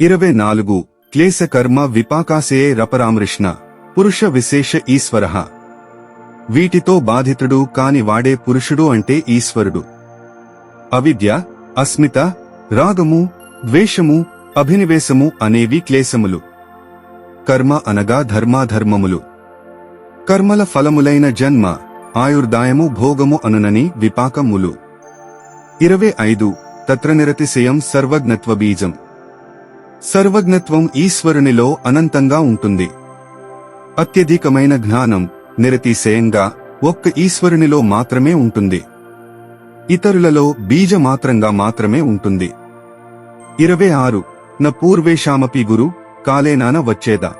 ఇరవై నాలుగు క్లేశకర్మ విపాకాశయే రపరామృష్ణ పురుష విశేష ఈశ్వర. వీటితో బాధితుడు కాని వాడే పురుషుడు అంటే ఈశ్వరుడు. అవిద్య అస్మిత రాగము ద్వేషము అభినివేశము అనేవి క్లేశములు. కర్మ అనగా ధర్మాధర్మములు. కర్మల ఫలములైన జన్మ ఆయుర్దాయము భోగము అనునని విపాకములు. ఇరవై ఐదు తత్రనిరతిశయం సర్వజ్ఞత్వ బీజం సర్వజ్ఞత్వం ఈశ్వరునిలో అనంతంగా ఉంటుంది. అత్యధికమైన జ్ఞానం నిరతిశయంగా ఒక్క ఈశ్వరునిలో మాత్రమే ఉంటుంది. ఇతరులలో బీజమాత్రంగా మాత్రమే ఉంటుంది. ఇరవై ఆరు. న పూర్వేషామపి గురు కాలేనాన వచ్చేదా?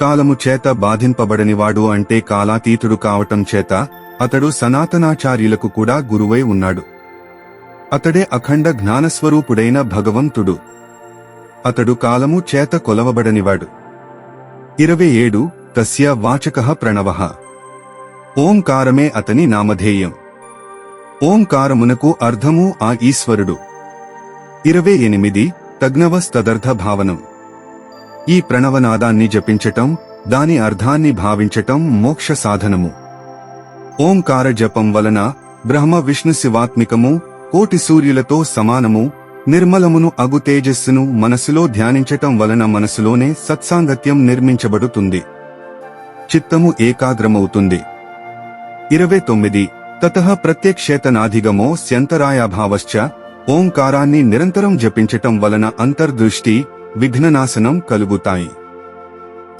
కాలము చేత బాధింపబడనివాడు అంటే కాలాతీతుడు కావటం చేత అతడు సనాతనాచార్యులకు కూడా గురువై ఉన్నాడు. అతడే అఖండ జ్ఞానస్వరూపుడైన భగవంతుడు. అతడు కాలము చేత కొలవబడనివాడు. ఇరవై ఏడు తస్య వాచక ప్రణవ. ఓంకారమే అతని నామధేయం. ఓంకారమునకు అర్థము ఆ ఈశ్వరుడు. ఇరవై ఎనిమిది తగ్నవస్తదర్థ భావనం. ఈ ప్రణవనాదాన్ని జపించటం దాని అర్థాన్ని భావించటం మోక్ష సాధనము. ఓంకార జపం వలన బ్రహ్మ విష్ణు శివాత్మికము కోటి సూర్యులతో సమానము నిర్మలమును అగు తేజస్సును మనసులో ధ్యానించటం వలన మనసులోనే సత్సాంగత్యం నిర్మించబడుతుంది. చిత్తము ఏకాగ్రమవుతుంది. ఇరవై తొమ్మిది. తత ప్రత్యక్షేతనాధిగమో స్యంతరాయాభావశ్చ ఓంకారాన్ని నిరంతరం జపించటం వలన అంతర్దృష్టి విఘ్ననాశనం కలుగుతాయి.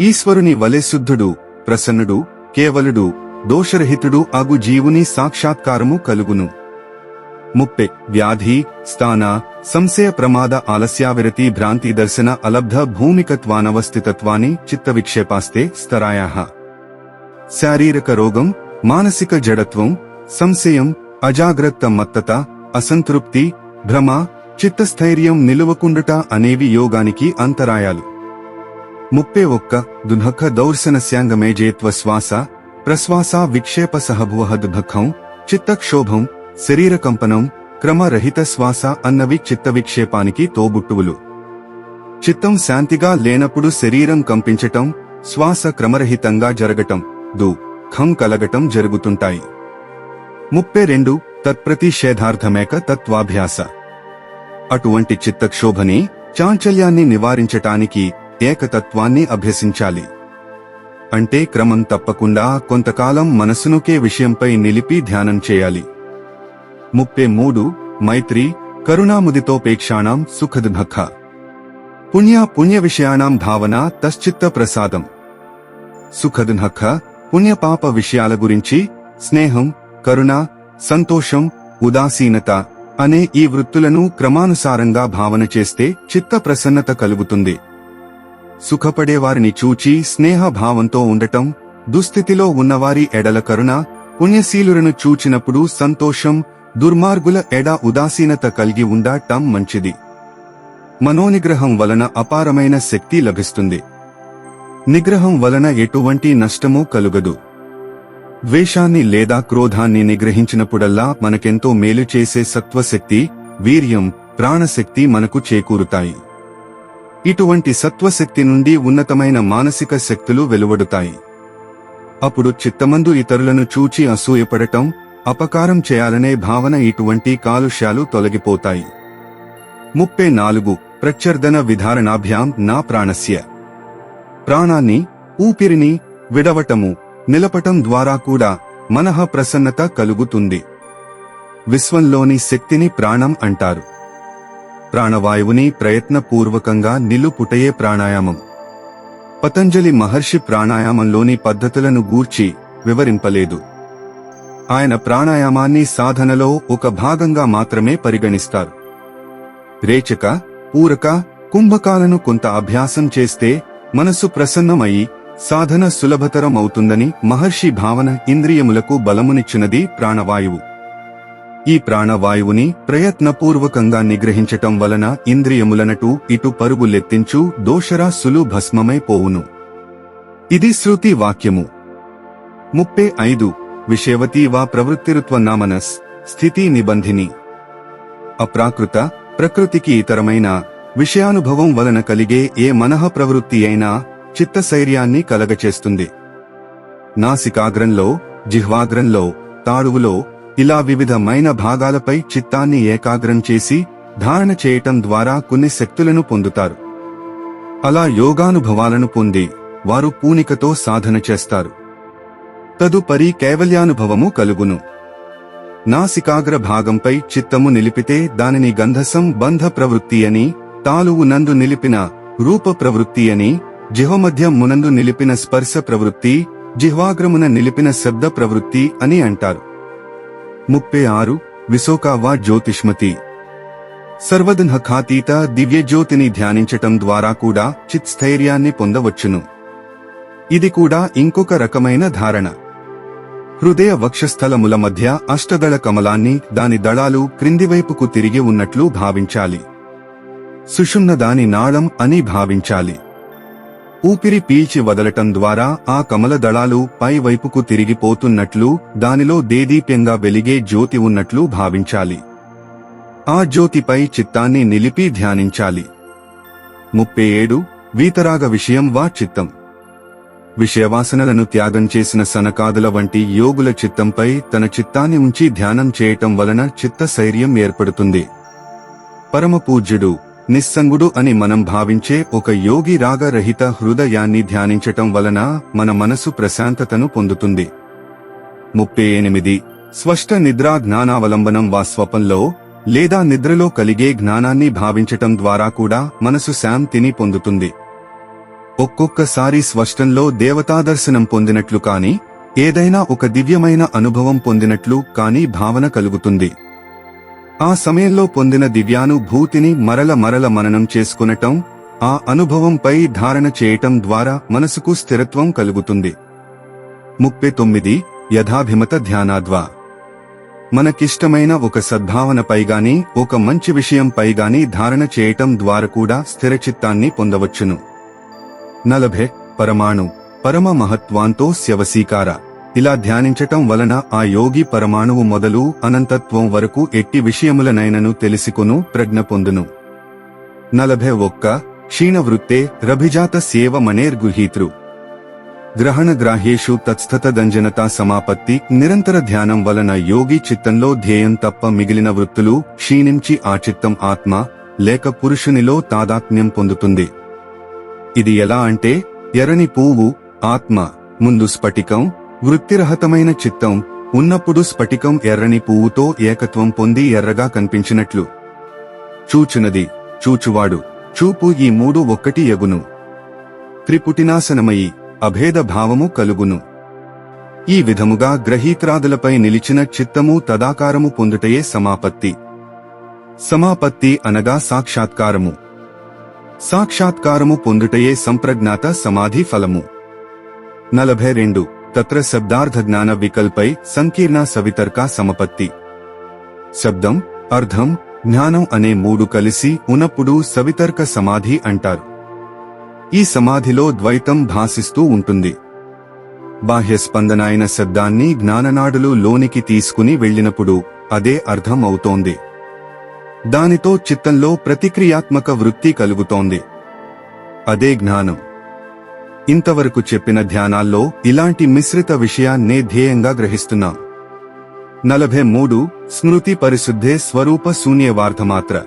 ఈశ్వరుని వలె శుద్ధుడు ప్రసన్నుడు కేవలుడు దోషరహితుడు అగు జీవుని సాక్షాత్కారము కలుగును. ముప్పె వ్యాధి స్థాన సంశయ ప్రమాద ఆలస్యావిరతి భ్రాంతి దర్శన అలబ్ధ భూమికత్వానవస్థితత్వాని చిత్త విక్షేపాస్తే శారీరక రోగం మానసిక జడత్వం సంశయం అజాగ్రత్త మత్తత అసంతృప్తి భ్రమ చిత్తస్థైర్యం నిలువకుండుట అనేవి యోగానికి అంతరాయాలు. ముప్పై ఒక్క దుఃఖ దౌర్శనస్యాంగమేజేత్వ శ్వాస ప్రశ్వాస విక్షేప సహభువహద్భఖం చిత్తక్షోభం శరీర కంపనం క్రమరహిత శ్వాస అన్నవి చిత్త విక్షేపానికి తోబుట్టువులు. చిత్తం శాంతిగా లేనప్పుడు శరీరం కంపించటం శ్వాస క్రమరహితంగా జరగటం దు ఖం కలగటం జరుగుతుంటాయి. ముప్పై రెండు తత్ప్రతిషేధార్థమేక తత్వాభ్యాస. అటువంటి చిత్తక్షోభని చాంచల్యాన్ని నివారించటానికి ఏకతత్వాన్ని అభ్యసించాలి. అంటే క్రమం తప్పకుండా కొంతకాలం మనసునుకే విషయంపై నిలిపి ధ్యానం చేయాలి. ముప్పై మూడు మైత్రి కరుణాముదితోపేక్షాణం సుఖద్భఖ పుణ్య పుణ్య విషయాణం భావన తశ్చిత్త ప్రసాదం. సుఖద్భఖ పుణ్యపాప విషయాల గురించి స్నేహం కరుణ సంతోషం ఉదాసీనత అనే ఈ వృత్తులను క్రమానుసారంగా భావన చేస్తే చిత్త ప్రసన్నత కలుగుతుంది. సుఖపడేవారిని చూచి స్నేహ భావంతో ఉండటం దుస్థితిలో ఉన్నవారి ఎడల కరుణ పుణ్యశీలులను చూచినప్పుడు సంతోషం దుర్మార్గుల ఎడ ఉదాసీనత కలిగి ఉండటం మంచిది. మనోనిగ్రహం వలన అపారమైన శక్తి లభిస్తుంది. నిగ్రహం వలన ఎటువంటి నష్టమూ కలుగదు. ద్వేషాన్ని లేదా క్రోధాన్ని నిగ్రహించినప్పుడల్లా మనకెంతో మేలు చేసే సత్వశక్తి వీర్యం ప్రాణశక్తి మనకు చేకూరుతాయి. ఇటువంటి సత్వశక్తి నుండి ఉన్నతమైన మానసిక శక్తులు వెలువడుతాయి. అప్పుడు చిత్తమందు ఇతరులను చూచి అసూయపడటం అపకారం చేయాలనే భావన ఇటువంటి కాలుష్యాలు తొలగిపోతాయి. ముప్పై నాలుగు. ప్రత్యర్థన విధారణాభ్యాం నా ప్రాణస్య. ప్రాణాన్ని ఊపిరిని విడవటము నిలపటం ద్వారా కూడా మనః ప్రసన్నత కలుగుతుంది. విశ్వంలోని శక్తిని ప్రాణం అంటారు. ప్రాణవాయువుని ప్రయత్నపూర్వకంగా నిలుపుటయే ప్రాణాయామం. పతంజలి మహర్షి ప్రాణాయామంలోని పద్ధతులను గూర్చి వివరింపలేదు. ఆయన ప్రాణాయామాన్ని సాధనలో ఒక భాగంగా మాత్రమే పరిగణిస్తారు. రేచక పూరక కుంభకాలను కొంత అభ్యాసం చేస్తే మనసు ప్రసన్నమయి సాధన సులభతరం అవుతుందని మహర్షి భావన ఇంద్రియములకు బలమునిచ్చినది ప్రాణవాయువు. ఈ ప్రాణవాయువుని ప్రయత్నపూర్వకంగా నిగ్రహించటం వలన ఇంద్రియములనటు ఇటు పరుగులెత్తించు దోషరాసులు భస్మమైపోవును ఇది శృతి వాక్యము. ముప్పై ఐదు. విషయవతీ వా ప్రవృత్తిరుత్వ నామనస్ స్థితి నిబంధిని. అప్రాకృత ప్రకృతికి ఇతరమైన విషయానుభవం వలన కలిగే ఏ మనః ప్రవృత్తి అయినా చిత్తశైర్యాన్ని కలగచేస్తుంది. నాసికాగ్రంలో జిహ్వాగ్రంలో తాడువులో ఇలా వివిధమైన భాగాలపై చిత్తాన్ని ఏకాగ్రం చేసి ధారణ చేయటం ద్వారా కొన్ని శక్తులను పొందుతారు. అలా యోగానుభవాలను పొంది వారు పూనికతో సాధన చేస్తారు. తదుపరి కైవల్యానుభవము కలుగును. నాసికాగ్ర భాగంపై చిత్తము నిలిపితే దానిని గంధసం బంధ ప్రవృత్తి అని తాలువు నందు నిలిపిన రూప ప్రవృత్తి అని జిహమధ్యం మునందు నిలిపిన స్పర్శ ప్రవృత్తి జిహ్వాగ్రమున నిలిపిన శబ్ద ప్రవృత్తి అని అంటారు. ముప్పై ఆరు విశోకావా జ్యోతిష్మతి. సర్వదన్హఖాతీత దివ్యజ్యోతిని ధ్యానించటం ద్వారా కూడా చిత్స్థైర్యాన్ని పొందవచ్చును. ఇది కూడా ఇంకొక రకమైన ధారణ. హృదయ వక్షస్థలముల మధ్య అష్టదళ కమలాన్ని దాని దళాలు క్రిందివైపుకు తిరిగి ఉన్నట్లు భావించాలి. సుషుమ్న దాని నాళం అని భావించాలి. ఊపిరి పీల్చి వదలటం ద్వారా ఆ కమల దళాలు పై వైపుకు తిరిగిపోతున్నట్లు దానిలో దేదీప్యంగా వెలిగే జ్యోతి ఉన్నట్లు భావించాలి. ఆ జ్యోతిపై చిత్తాన్ని నిలిపి ధ్యానించాలి. ముప్పై ఏడు వీతరాగ విషయం వా చిత్తం. విషయవాసనలను త్యాగం చేసిన సనకాదుల వంటి యోగుల చిత్తంపై తన చిత్తాన్ని ఉంచి ధ్యానం చేయటం వలన చిత్తశైర్యం ఏర్పడుతుంది. పరమపూజ్యుడు నిస్సంగుడు అని మనం భావించే ఒక యోగి రాగరహిత హృదయాన్ని ధ్యానించటం వలన మన మనసు ప్రశాంతతను పొందుతుంది. ముప్పై ఎనిమిది. స్పష్ట నిద్రా జ్ఞానావలంబనం వా స్వపంలో లేదా నిద్రలో కలిగే జ్ఞానాన్ని భావించటం ద్వారా కూడా మనసు శాంతిని పొందుతుంది. ఒక్కొక్కసారి స్పష్టంలో దేవతాదర్శనం పొందినట్లు కాని ఏదైనా ఒక దివ్యమైన అనుభవం పొందినట్లు కాని భావన కలుగుతుంది. ఆ సమయంలో పొందిన దివ్యానుభూతిని మరల మరల మననం చేసుకునటం ఆ అనుభవంపై ధారణ చేయటం ద్వారా మనసుకు స్థిరత్వం కలుగుతుంది. ముప్పై తొమ్మిది యథాభిమత ధ్యానాద్వా. మనకిష్టమైన ఒక సద్భావనపై గాని ఒక మంచి విషయంపై గాని ధారణ చేయటం ద్వారా కూడా స్థిరచిత్తాన్ని పొందవచ్చును. నలభై పరమాణు పరమ మహత్వాంతో స్యవసీకార ఇలా ధ్యానించటం వలన ఆ యోగి పరమాణువు మొదలు అనంతత్వం వరకు ఎట్టి విషయములనైనను తెలిసికొను ప్రజ్ఞ పొందును. నలభై ఒక్క క్షీణవృత్తే రభిజాత సేవ మనేర్గుహీతృ గ్రహణ గ్రాహ్యేషు తత్స్థతదంజనతా సమాపత్తి నిరంతర ధ్యానం వలన యోగి చిత్తంలో ధ్యేయం తప్ప మిగిలిన వృత్తులు క్షీణించి ఆ చిత్తం ఆత్మ లేక పురుషునిలో తాదాత్మ్యం పొందుతుంది. ఇది ఎలా అంటే ఎర్రని పువ్వు ఆత్మ ముందు స్ఫటికం వృత్తిరహితమైన చిత్తం ఉన్నప్పుడు స్ఫటికం ఎర్రని పువ్వుతో ఏకత్వం పొంది ఎర్రగా కనిపించినట్లు. చూచునది చూచువాడు చూపు ఈ మూడు ఒక్కటి ఎగును. త్రిపుటినాశనమయి అభేద భావము కలుగును. ఈ విధముగా గ్రహీత్రాదులపై నిలిచిన చిత్తము తదాకారము పొందుటయే సమాపత్తి. సమాపత్తి అనగా సాక్షాత్కారము. సాక్షాత్కారము పొందుటయే సంప్రజ్ఞాత సమాధి ఫలము. నలభై రెండు. తత్ర శబ్దార్థ జ్ఞాన వికల్పై సంకీర్ణ సవితర్క సమపత్తి. శబ్దం అర్థం జ్ఞానం అనే మూడు కలిసి ఉన్నప్పుడు సవితర్క సమాధి అంటారు. ఈ సమాధిలో ద్వైతం భాసిస్తూ ఉంటుంది. బాహ్య స్పందన అయిన శబ్దాన్ని జ్ఞాననాడులు లోనికి తీసుకుని వెళ్ళినప్పుడు అదే అర్థం అవుతోంది దానితో చిత్తంలో ప్రతిక్రియాత్మక వృత్తి కలుగుతోంది. అదే జ్ఞానం. ఇంతవరకు చెప్పిన ధ్యానాల్లో ఇలాంటి మిశ్రిత విషయాన్నే ధ్యేయంగా గ్రహిస్తున్నాం. నలభై మూడు స్మృతి పరిశుద్ధే స్వరూప శూన్యవార్థమాత్ర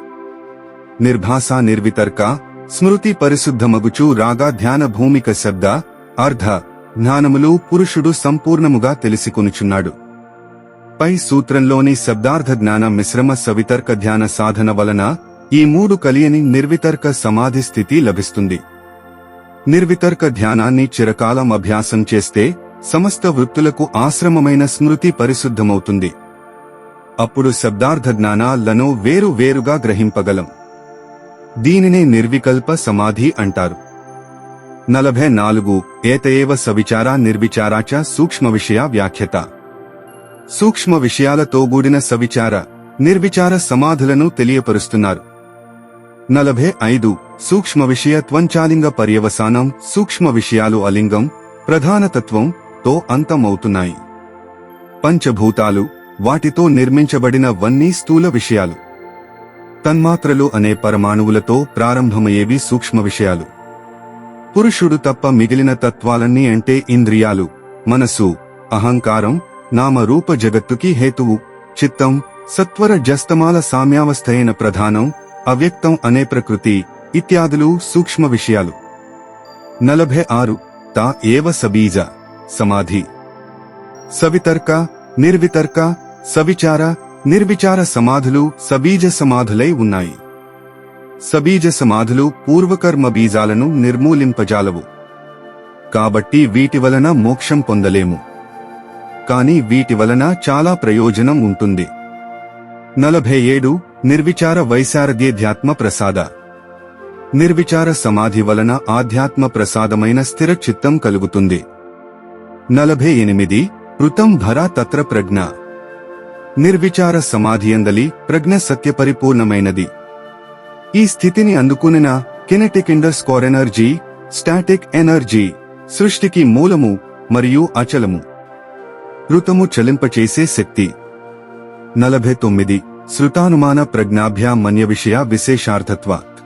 నిర్భాసా నిర్వితర్క స్మృతి పరిశుద్ధమగుచు రాగా ధ్యాన భూమిక శబ్ద అర్ధ జ్ఞానములు పురుషుడు సంపూర్ణముగా తెలిసికొనుచున్నాడు. పై సూత్రంలోని శబ్దార్థ జ్ఞాన మిశ్రమ సవితర్క ధ్యాన సాధన వలన ఈ మూడు కలియని నిర్వితర్క సమాధి స్థితి లభిస్తుంది. నిర్వితర్క ధ్యానాన్ని చిరకాలం అభ్యాసం చేస్తే సమస్త వృత్తులకు ఆశ్రమమైన స్మృతి పరిశుద్ధమవుతుంది. అప్పుడు శబ్దార్థ జ్ఞానాలను వేరు వేరుగా గ్రహింపగలం. దీనినే నిర్వికల్ప సమాధి అంటారు. నలభై నాలుగు ఏతయేవ సవిచార నిర్విచారాచ సూక్ష్మ విషయ వ్యాఖ్యత. సూక్ష్మ విషయాలతో కూడిన సవిచార నిర్విచార సమాధులను తెలియపరుస్తున్నారు. నలభై ఐదు సూక్ష్మ విషయ త్వంచాలింగ పర్యవసానం సూక్ష్మ విషయాలు అలింగం ప్రధానతత్వం తో అంతమవుతున్నాయి. పంచభూతాలు వాటితో నిర్మించబడినవన్నీ స్థూల విషయాలు. తన్మాత్రలు అనే పరమాణువులతో ప్రారంభమయ్యేవి సూక్ష్మ విషయాలు. పురుషుడు తప్ప మిగిలిన తత్వాలన్నీ అంటే ఇంద్రియాలు మనసు అహంకారం నామరూప జగత్తుకి హేతువు చిత్తం సత్వర జస్తమాల సామ్యావస్థయైన ప్రధానం అవ్యక్తం అనే ప్రకృతి ఇత్యాదులు సూక్ష్మ విషయాలు. నలభై ఆరు తా ఏవ సబీజ సమాధి. సవితర్క నిర్వితర్క సవిచార నిర్విచార సమాధులు సబీజ సమాధులై ఉన్నాయి. సబీజ సమాధులు పూర్వకర్మ బీజాలను నిర్మూలింపజాలవు. కాబట్టి వీటి వలన మోక్షం పొందలేము. కానీ వీటి వలన చాలా ప్రయోజనం ఉంటుంది. నలభై ఏడు నిర్విచార వైశారద్యేధ్యాత్మ ప్రసాద. నిర్విచార సమాధి వలన ఆధ్యాత్మ ప్రసాదమైన స్థిర చిత్తం కలుగుతుంది. నలభై ఎనిమిది పృతం భరా తత్ర ప్రజ్ఞ. నిర్విచార సమాధియందలి ప్రజ్ఞ సత్యపరిపూర్ణమైనది. ఈ స్థితిని అందుకునిన kinetic underscore energy static energy సృష్టికి మూలము మరియు అచలము. కృతము చలింపచేసే శక్తి. నలభై తొమ్మిది శృతానుమాన ప్రజ్ఞాభ్యా మన్య విషయ విశేషార్థత్వాత్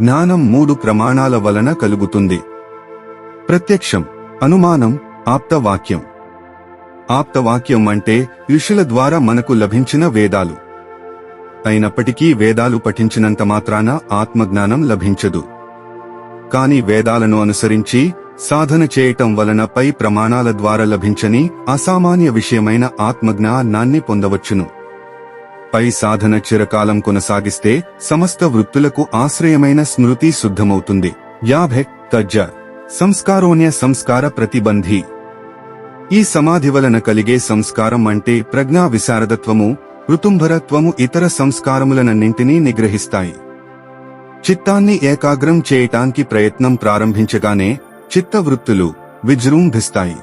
జ్ఞానం మూడు ప్రమాణాల వలన కలుగుతుంది. ప్రత్యక్షం. అనుమానం ఆప్తవాక్యం. ఆప్తవాక్యం అంటే ఋషుల ద్వారా మనకు లభించిన వేదాలు. అయినప్పటికీ వేదాలు పఠించినంత మాత్రాన ఆత్మజ్ఞానం లభించదు. కాని వేదాలను అనుసరించి సాధన చేయటం వలన పై ప్రమాణాల ద్వారా లభించని అసామాన్య విషయమైన ఆత్మజ్ఞానాన్ని పొందవచ్చును. పై సాధన చిరకాలం కొనసాగిస్తే సమస్త వృత్తులకు ఆశ్రయమైన స్మృతి శుద్ధమవుతుంది. యాభెక్ తజ్జ సంస్కారోన్య సంస్కార ప్రతిబంధి. ఈ సమాధి వలన కలిగే సంస్కారం అంటే ప్రజ్ఞా విశారదత్వము ఋతుంభరత్వము ఇతర సంస్కారములనన్నింటినీ నిగ్రహిస్తాయి. చిత్తాన్ని ఏకాగ్రం చేయటానికి ప్రయత్నం ప్రారంభించగానే చిత్తవృత్తులు విజృంభిస్తాయి.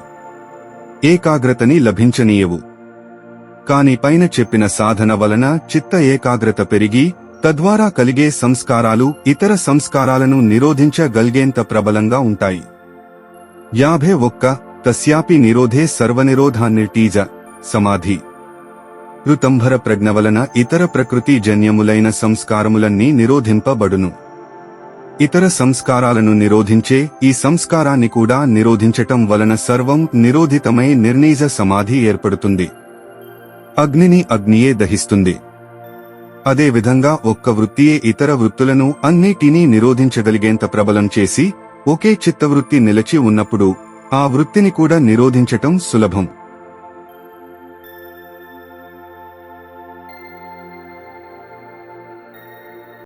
ఏకాగ్రతని లభించనీయవు. కాని పైన చెప్పిన సాధన వలన చిత్త ఏకాగ్రత పెరిగి తద్వారా కలిగే సంస్కారాలు ఇతర సంస్కారాలను నిరోధించగలిగేంత ప్రబలంగా ఉంటాయి. యాభై ఒక్క తస్యాపి నిరోధే సర్వనిరోధాన్ని టీజ సమాధి. ఋతంభర ప్రజ్ఞ వలన ఇతర ప్రకృతి జన్యములైన సంస్కారములన్నీ నిరోధింపబడును. ఇతర సంస్కారాలను నిరోధించే ఈ సంస్కారాన్ని కూడా నిరోధించటం వలన సర్వం నిరోధితమై నిర్ణీజ సమాధి ఏర్పడుతుంది. అగ్నిని అగ్నియే దహిస్తుంది. అదే విధంగా ఒక్క వృత్తియే ఇతర వృత్తులను అన్నిటినీ నిరోధించగలిగేంత ప్రబలం చేసి ఒకే చిత్తవృత్తి నిలిచి ఉన్నప్పుడు ఆ వృత్తిని కూడా నిరోధించటం సులభం.